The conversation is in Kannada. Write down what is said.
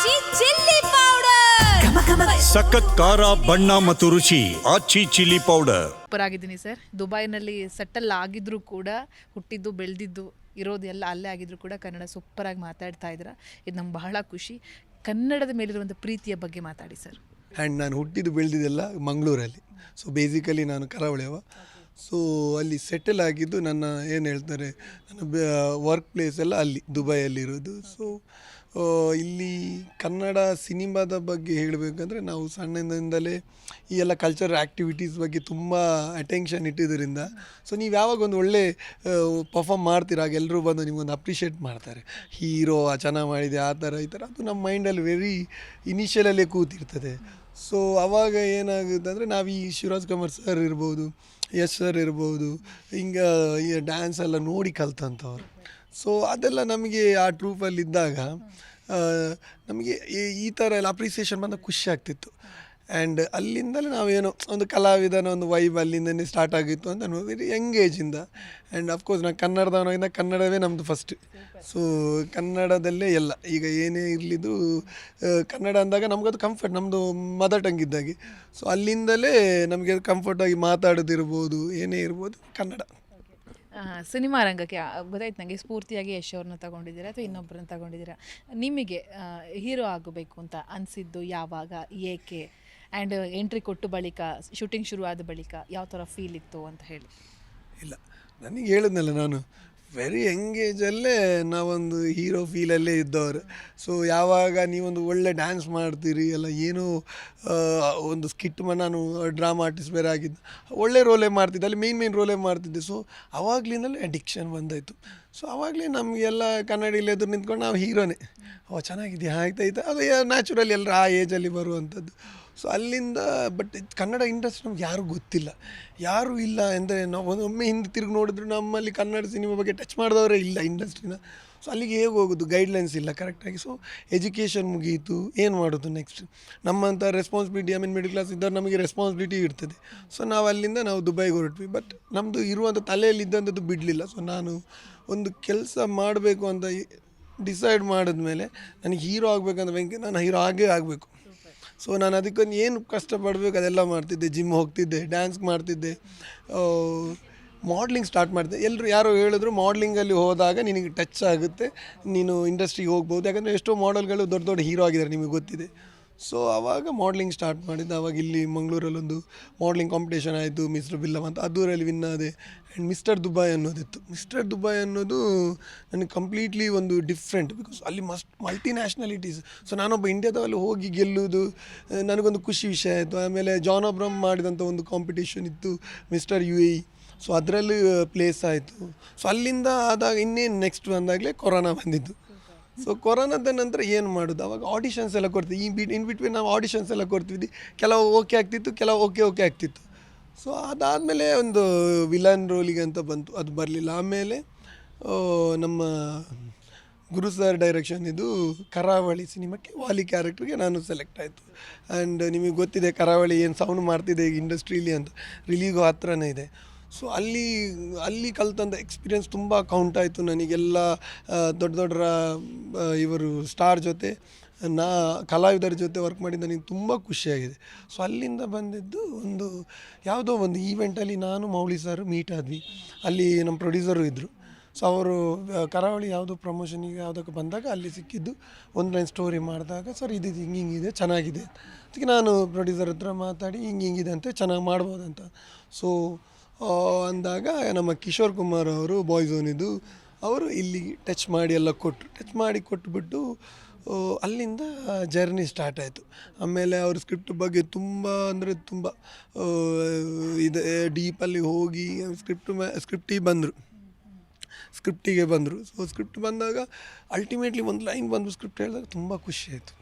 ಆಚಿ ಚಿಲ್ಲಿ ಪೌಡರ್ ಸಖತ್ ಖಾರ ಬಣ್ಣ ಮತ್ತು ರುಚಿ ಆಚಿ ಚಿಲ್ಲಿ ಪೌಡರ್ ಸೂಪರ್ ಆಗಿದ್ದೀನಿ ಸರ್. ದುಬೈನಲ್ಲಿ ಸೆಟಲ್ ಆಗಿದ್ರು ಕೂಡ ಹುಟ್ಟಿದ್ದು ಬೆಳೆದಿದ್ದು ಇರೋದು ಎಲ್ಲ ಅಲ್ಲೇ ಆಗಿದ್ರು ಕೂಡ ಕನ್ನಡ ಸೂಪರಾಗಿ ಮಾತಾಡ್ತಾ ಇದ್ದೀರಾ. ಇದು ನಮ್ಗೆ ಬಹಳ ಖುಷಿ. ಕನ್ನಡದ ಮೇಲಿರುವಂಥ ಪ್ರೀತಿಯ ಬಗ್ಗೆ ಮಾತಾಡಿ ಸರ್. ಆ್ಯಂಡ್ ನಾನು ಹುಟ್ಟಿದ್ದು ಬೆಳೆದಿದ್ದೆಲ್ಲ ಮಂಗಳೂರಲ್ಲಿ. ಸೊ ಬೇಸಿಕಲಿ ನಾನು ಕರಾವಳಿಯವ ಸೊ ಅಲ್ಲಿ ಸೆಟಲ್ ಆಗಿದ್ದು ನನ್ನ ಏನು ಹೇಳ್ತಾರೆ ನನ್ನ ವರ್ಕ್ ಪ್ಲೇಸ್ ಎಲ್ಲ ಅಲ್ಲಿ ದುಬೈಯಲ್ಲಿರೋದು. ಸೊ ಇಲ್ಲಿ ಕನ್ನಡ ಸಿನಿಮಾದ ಬಗ್ಗೆ ಹೇಳಬೇಕಂದ್ರೆ ನಾವು ಸಣ್ಣದಿಂದಲೇ ಈ ಎಲ್ಲ ಕಲ್ಚರಲ್ ಆ್ಯಕ್ಟಿವಿಟೀಸ್ ಬಗ್ಗೆ ತುಂಬ ಅಟೆನ್ಷನ್ ಇಟ್ಟಿದ್ದರಿಂದ ಸೊ ನೀವು ಯಾವಾಗ ಒಂದು ಒಳ್ಳೆ ಪರ್ಫಾಮ್ ಮಾಡ್ತೀರ ಆಗ ಎಲ್ಲರೂ ಬಂದು ನಿಮಗೊಂದು ಅಪ್ರಿಷಿಯೇಟ್ ಮಾಡ್ತಾರೆ. ಹೀರೋ ಚೆನ್ನಾಗಿ ಮಾಡಿದೆ, ಆ ಥರ, ಈ ಥರ, ಅದು ನಮ್ಮ ಮೈಂಡಲ್ಲಿ ವೆರಿ ಇನಿಷಿಯಲಲ್ಲೇ ಕೂತಿರ್ತದೆ. ಸೊ ಅವಾಗ ಏನಾಗುತ್ತೆ ಅಂದರೆ ನಾವು ಈ ಶಿವರಾಜ್ ಕುಮಾರ್ ಸರ್ ಇರ್ಬೋದು, ಯಶ್ ಸರ್ ಇರ್ಬೋದು, ಹಿಂಗೆ ಈ ಡ್ಯಾನ್ಸ್ ಎಲ್ಲ ನೋಡಿ ಕಲ್ತಂಥವ್ರು ಸೊ ಅದೆಲ್ಲ ನಮಗೆ ಆ ಟ್ರೂಪಲ್ಲಿ ಇದ್ದಾಗ ಆ, ನಮಗೆ ಈ- ಥರ ಎಲ್ಲ ಅಪ್ರಿಸಿಯೇಷನ್ ಬಂದಾಗ ಖುಷಿ ಆಗ್ತಿತ್ತು. ಆ್ಯಂಡ್ ಅಲ್ಲಿಂದಲೇ ನಾವೇನೋ ಒಂದು ಕಲಾವಿದನ ಒಂದು ವೈಬ್ ಅಲ್ಲಿಂದನೇ ಸ್ಟಾರ್ಟ್ ಆಗಿತ್ತು ಅಂತ ನಾವು ವೆರಿ ಯಂಗ್ ಏಜಿಂದ ಆ್ಯಂಡ್ ಅಫ್ಕೋರ್ಸ್ ನಾನು ಕನ್ನಡದವನಾಗಿಂದ ಕನ್ನಡವೇ ನಮ್ಮದು ಫಸ್ಟ್ ಸೊ ಕನ್ನಡದಲ್ಲೇ ಎಲ್ಲ. ಈಗ ಏನೇ ಇರಲಿದ್ದು ಕನ್ನಡ ಅಂದಾಗ ನಮಗದು ಕಂಫರ್ಟ್ ನಮ್ಮದು ಮದರ್ ಟಂಗ್ ಇದ್ದಾಗೆ. ಸೊ ಅಲ್ಲಿಂದಲೇ ನಮಗೆ ಕಂಫರ್ಟಾಗಿ ಮಾತಾಡೋದಿರ್ಬೋದು ಏನೇ ಇರ್ಬೋದು ಕನ್ನಡ. ಸಿನಿಮಾ ರಂಗಕ್ಕೆ ಗೊತ್ತಾಯ್ತು ನನಗೆ ಸ್ಫೂರ್ತಿಯಾಗಿ ಯಶ್ ಅವ್ರನ್ನ ತಗೊಂಡಿದ್ದೀರಾ ಅಥವಾ ಇನ್ನೊಬ್ಬರನ್ನ ತಗೊಂಡಿದ್ದೀರಾ? ನಿಮಗೆ ಹೀರೋ ಆಗಬೇಕು ಅಂತ ಅನಿಸಿದ್ದು ಯಾವಾಗ, ಏಕೆ? ಆ್ಯಂಡ್ ಎಂಟ್ರಿ ಕೊಟ್ಟು ಬಳಿಕ ಶೂಟಿಂಗ್ ಶುರು ಆದ ಬಳಿಕ ಯಾವ ಥರ ಫೀಲ್ ಇತ್ತು ಅಂತ ಹೇಳಿ. ಇಲ್ಲ, ನನಗೆ ಹೇಳಿದ್ನಲ್ಲ ನಾನು. ವೆರಿ ಎಂಗೇಜಲ್ಲೇ ನಾವೊಂದು ಹೀರೋ ಫೀಲಲ್ಲೇ ಇದ್ದವರು. ಸೊ ಯಾವಾಗ ನೀವೊಂದು ಒಳ್ಳೆ ಡ್ಯಾನ್ಸ್ ಮಾಡ್ತೀರಿ, ಎಲ್ಲ ಏನು ಒಂದು ಸ್ಕಿಟ್ ನಾನು ಡ್ರಾಮಾ ಆರ್ಟಿಸ್ಟ್ ಬೇರೆ ಆಗಿದ್ದು. ಒಳ್ಳೆ ರೋಲೇ ಮಾಡ್ತಿದ್ದೆ, ಅಲ್ಲಿ ಮೇನ್ ಮೇನ್ ರೋಲೇ ಮಾಡ್ತಿದ್ದೆ. ಸೊ ಅವಾಗ್ಲಿಂದಲೇ ಅಡಿಕ್ಷನ್ ಬಂದಾಯಿತು. ಸೊ ಆವಾಗಲೇ ನಮಗೆಲ್ಲ ಕನ್ನಡಿಯಲ್ಲಿ ಎದುರು ನಿಂತ್ಕೊಂಡು ನಾವು ಹೀರೋನೇ ಓ, ಚೆನ್ನಾಗಿದೆಯಾ? ಆಯ್ತಾಯ್ತು. ಅದು ನ್ಯಾಚುರಲಿ ಎಲ್ಲರೂ ಆ ಏಜಲ್ಲಿ ಬರುವಂಥದ್ದು. ಸೊ ಅಲ್ಲಿಂದ ಬಟ್ ಕನ್ನಡ ಇಂಡಸ್ಟ್ರಿ ನಮ್ಗೆ ಯಾರೂ ಗೊತ್ತಿಲ್ಲ. ಯಾರು ಇಲ್ಲ ಅಂದರೆ ನಾವು ಒಮ್ಮೆ ಹಿಂದೆ ತಿರುಗಿ ನೋಡಿದ್ರು ನಮ್ಮಲ್ಲಿ ಕನ್ನಡ ಸಿನಿಮಾ ಬಗ್ಗೆ ಟಚ್ ಮಾಡಿದವರೇ ಇಲ್ಲ ಇಂಡಸ್ಟ್ರಿನ. ಸೊ ಅಲ್ಲಿಗೆ ಹೇಗೆ ಹೋಗೋದು? ಗೈಡ್ಲೈನ್ಸ್ ಇಲ್ಲ ಕರೆಕ್ಟಾಗಿ ಸೊ ಎಜುಕೇಷನ್ ಮುಗೀತು. ಏನು ಮಾಡೋದು ನೆಕ್ಸ್ಟ್ ನಮ್ಮಂಥ responsibility I mean middle class ಇದ್ದವ್ರು ನಮಗೆ ರೆಸ್ಪಾನ್ಸಿಬಿಲಿಟಿ ಇರ್ತದೆ. ಸೊ ನಾವು ಅಲ್ಲಿಂದ ನಾವು ದುಬೈಗೆ ಹೊರಟ್ವಿ. ಬಟ್ ನಮ್ಮದು ಇರುವಂಥ ತಲೆಯಲ್ಲಿ ಇದ್ದಂಥದ್ದು ಬಿಡಲಿಲ್ಲ. ಸೊ ನಾನು ಒಂದು ಕೆಲಸ ಮಾಡಬೇಕು ಅಂತ ಡಿಸೈಡ್ ಮಾಡಿದ್ಮೇಲೆ, ನನಗೆ ಹೀರೋ ಆಗಬೇಕಂತ ಬೆಂಕಿ, ನಾನು ಹೀರೋ ಆಗೇ ಆಗಬೇಕು. ಸೊ ನಾನು ಅದಕ್ಕೊಂದು ಏನು ಕಷ್ಟಪಡಬೇಕು, ಅದೆಲ್ಲ ಮಾಡ್ತಿದ್ದೆ ಜಿಮ್ ಹೋಗ್ತಿದ್ದೆ ಡ್ಯಾನ್ಸ್ ಮಾಡ್ತಿದ್ದೆ. ಮಾಡ್ಲಿಂಗ್ ಸ್ಟಾರ್ಟ್ ಮಾಡಿದೆ. ಎಲ್ಲರೂ ಯಾರೋ ಹೇಳಿದ್ರು ಮಾಡ್ಲಿಂಗಲ್ಲಿ ಹೋದಾಗ ನಿನಗೆ ಟಚ್ ಆಗುತ್ತೆ, ನೀನು ಇಂಡಸ್ಟ್ರಿಗೆ ಹೋಗ್ಬೋದು. ಯಾಕಂದರೆ ಎಷ್ಟೋ ಮಾಡೆಲ್ಗಳು ದೊಡ್ಡ ದೊಡ್ಡ ಹೀರೋ ಆಗಿದ್ದಾರೆ, ನಿಮಗೆ ಗೊತ್ತಿದೆ. ಸೊ ಆವಾಗ ಮಾಡ್ಲಿಂಗ್ ಸ್ಟಾರ್ಟ್ ಮಾಡಿದ್ದು ಆವಾಗ ಇಲ್ಲಿ ಮಂಗಳೂರಲ್ಲೊಂದು ಮಾಡ್ಲಿಂಗ್ ಕಾಂಪಿಟೇಷನ್ ಆಯಿತು ಮಿಸ್ಟರ್ ಬಿಲ್ಲಮ್ ಅಂತ. ಅದೂರಲ್ಲಿ ವಿನ್ ಆದೆ. ಆ್ಯಂಡ್ ಮಿಸ್ಟರ್ ದುಬೈ ಅನ್ನೋದಿತ್ತು. ಮಿಸ್ಟರ್ ದುಬೈ ಅನ್ನೋದು ನನಗೆ ಕಂಪ್ಲೀಟ್ಲಿ ಒಂದು ಡಿಫ್ರೆಂಟ್ ಬಿಕಾಸ್ ಅಲ್ಲಿ ಮಸ್ಟ್ ಮಲ್ಟಿ ನ್ಯಾಷನಾಲಿಟೀಸ್ ಸೊ ನಾನೊಬ್ಬ ಇಂಡಿಯಾದಲ್ಲಿ ಹೋಗಿ ಗೆಲ್ಲುವುದು ನನಗೊಂದು ಖುಷಿ ವಿಷಯ ಆಯಿತು. ಆಮೇಲೆ ಜಾನ್ ಅಬ್ರಮ್ ಮಾಡಿದಂಥ ಒಂದು ಕಾಂಪಿಟೇಷನ್ ಇತ್ತು ಮಿಸ್ಟರ್ ಯು ಎ ಸೊ ಅದರಲ್ಲಿ ಪ್ಲೇಸ್ ಆಯಿತು. ಸೊ ಅಲ್ಲಿಂದ ಆದಾಗ ಇನ್ನೇನು ನೆಕ್ಸ್ಟ್ ಬಂದಾಗಲೇ ಕೊರೋನಾ ಬಂದಿದ್ದು. ಸೊ ಕೊರೋನಾದ ನಂತರ ಏನು ಮಾಡೋದು? ಅವಾಗ ಆಡಿಷನ್ಸ್ ಎಲ್ಲ ಕೊಡ್ತೀವಿ. ಈ ಬಿಟ್ ಇನ್ ಬಿಟ್ವೀನ್ ನಾವು ಆಡಿಷನ್ಸ್ ಎಲ್ಲ ಕೊಡ್ತಿದ್ವಿ. ಕೆಲವು ಓಕೆ ಆಗ್ತಿತ್ತು, ಕೆಲವು ಓಕೆ ಓಕೆ ಆಗ್ತಿತ್ತು. ಸೊ ಅದಾದಮೇಲೆ ಒಂದು ವಿಲನ್ ರೋಲಿಗೆ ಅಂತ ಬಂತು. ಅದು ಬರಲಿಲ್ಲ. ಆಮೇಲೆ ನಮ್ಮ ಗುರು ಸರ್ ಡೈರೆಕ್ಷನ್ ಇದು ಕರಾವಳಿ ಸಿನಿಮಾಕ್ಕೆ ವಾಲಿ ಕ್ಯಾರೆಕ್ಟ್ರಿಗೆ ನಾನು ಸೆಲೆಕ್ಟ್ ಆಯಿತು. ಆ್ಯಂಡ್ ನಿಮಗೆ ಗೊತ್ತಿದೆ ಕರಾವಳಿ ಏನು ಸೌಂಡ್ ಮಾಡ್ತಿದೆ ಈಗ ಇಂಡಸ್ಟ್ರೀಲಿ ಅಂತ. ರಿಲೀಗು ಹತ್ರನೇ ಇದೆ. ಸೊ ಅಲ್ಲಿ ಅಲ್ಲಿ ಕಲ್ತಂಥ ಎಕ್ಸ್ಪೀರಿಯನ್ಸ್ ತುಂಬ ಕೌಂಟ್ ಆಯಿತು ನನಗೆಲ್ಲ ದೊಡ್ಡ ದೊಡ್ಡ ಇವರು ಸ್ಟಾರ್ ಜೊತೆ, ನಾ, ಕಲಾವಿದರ ಜೊತೆ ವರ್ಕ್ ಮಾಡಿ ನನಗೆ ತುಂಬ ಖುಷಿಯಾಗಿದೆ. ಸೊ ಅಲ್ಲಿಂದ ಬಂದಿದ್ದು ಒಂದು, ಯಾವುದೋ ಒಂದು ಈವೆಂಟಲ್ಲಿ ನಾನು ಮೌಳಿ ಸರ್ ಮೀಟ್ ಆದ್ವಿ. ಅಲ್ಲಿ ನಮ್ಮ ಪ್ರೊಡ್ಯೂಸರು ಇದ್ದರು ಸೊ ಅವರು ಕರಾವಳಿ ಯಾವುದೋ ಪ್ರಮೋಷನಿಗೆ ಯಾವುದಕ್ಕೆ ಬಂದಾಗ ಅಲ್ಲಿ ಸಿಕ್ಕಿದ್ದು. ಒಂದು ಲೈನ್ ಸ್ಟೋರಿ ಮಾಡಿದಾಗ, ಸರ್ ಇದು ಹಿಂಗೆ ಹಿಂಗಿದೆ ಚೆನ್ನಾಗಿದೆ. ಅದಕ್ಕೆ ನಾನು ಪ್ರೊಡ್ಯೂಸರ್ ಹತ್ರ ಮಾತಾಡಿ, ಹಿಂಗೆ ಹಿಂಗಿದೆ ಅಂತ ಚೆನ್ನಾಗಿ ಮಾಡ್ಬೋದಂತ. ಸೊ ಅಂದಾಗ ನಮ್ಮ ಕಿಶೋರ್ ಕುಮಾರ್ ಅವರು ಬಾಯ್ಸ್ ಓನಿದ್ದು ಅವರು ಇಲ್ಲಿ ಟಚ್ ಮಾಡಿ ಎಲ್ಲ ಕೊಟ್ಟರು ಟಚ್ ಮಾಡಿ ಕೊಟ್ಬಿಟ್ಟು ಅಲ್ಲಿಂದ ಜರ್ನಿ ಸ್ಟಾರ್ಟ್ ಆಯಿತು. ಆಮೇಲೆ ಅವ್ರ ಸ್ಕ್ರಿಪ್ಟ್ ಬಗ್ಗೆ ತುಂಬ ಅಂದರೆ ತುಂಬ ಇದು ಇದೆ ಡೀಪಲ್ಲಿ ಹೋಗಿ ಸ್ಕ್ರಿಪ್ಟ್ ಸ್ಕ್ರಿಪ್ಟಿಗೆ ಬಂದರು. ಸ್ಕ್ರಿಪ್ಟಿಗೆ ಬಂದರು. ಸೊ ಸ್ಕ್ರಿಪ್ಟ್ ಬಂದಾಗ ಅಲ್ಟಿಮೇಟ್ಲಿ ಒಂದು ಲೈನ್ ಬಂದು ಸ್ಕ್ರಿಪ್ಟ್ ಹೇಳಿದಾಗ ತುಂಬ ಖುಷಿ ಆಯಿತು.